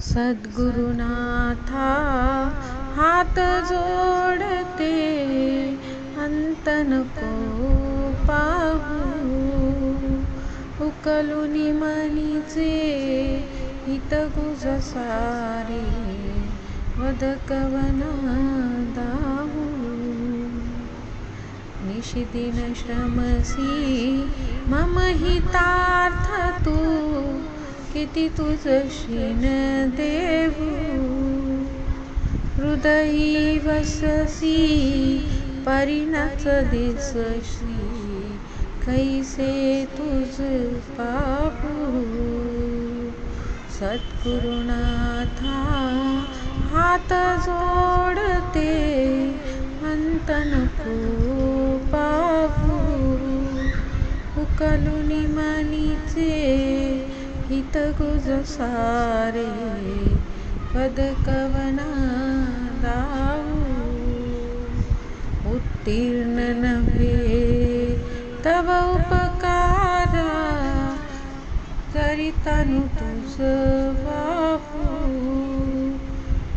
सद्गुरुनाथा हात जोडते अंत नको पाहू उकलुनी मनीचे हित सारे वदकवना दाहू। श्रमसी, मम हितार्थ तू। किती तुझशीन देऊ हृदयी वससी परिणच दिसशी कैसे तुझ पापू? सद्गुरुनाथा हात जोडते अंत नको पाहू उकलुनी मनीचे हित गुज सारे पदकवना दाऊ उत्तीर्ण नव्हे, तव उपकारा। करितनु तुझ बाहू।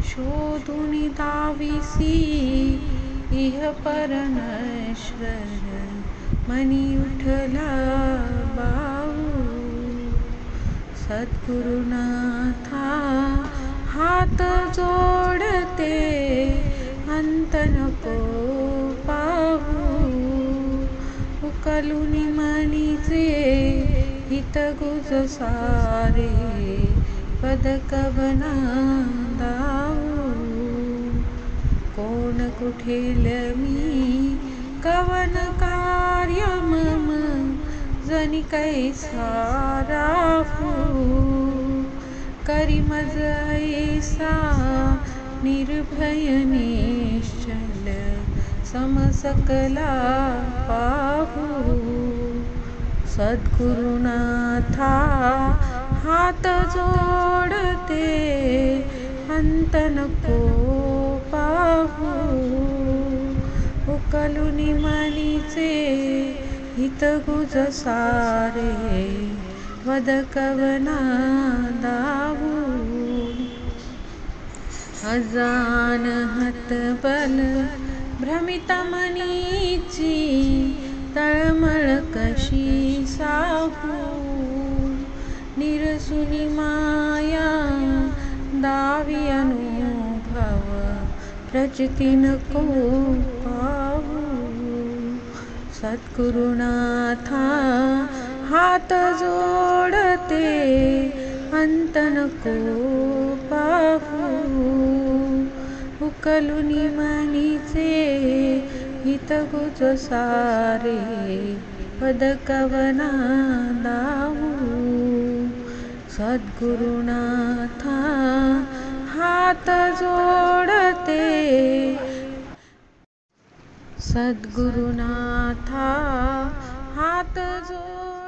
शोधून दाविसी इह परमेश्वर। मनी उठला बाऊ सद्गुरुनाथा हात जोडते अंत नको पाहू। उकलुनी मनीचे हित गुज सारे पदकवना दाऊ कोण कुठेल मी कवन कार्य मम जनी कैसा करी मज ऐसा निर्भय निश्चल। समसकला पाहू। सद्गुरुनाथा हात जोडते अंत नको पाहू। उकलुनी हितगुजसारे सारे वद कवना दू अजानतबल भ्रमितमीची निरसुनि माया दावि अनुभव प्रचितिन कोप सद्गुरुनाथा हात जोडते अंत नको पाहू उकलुनी मनीचे हित गुज सारे पदकवना दाऊ सद्गुरुनाथा हात जोडते सद्गुरुनाथा हाथ जोड।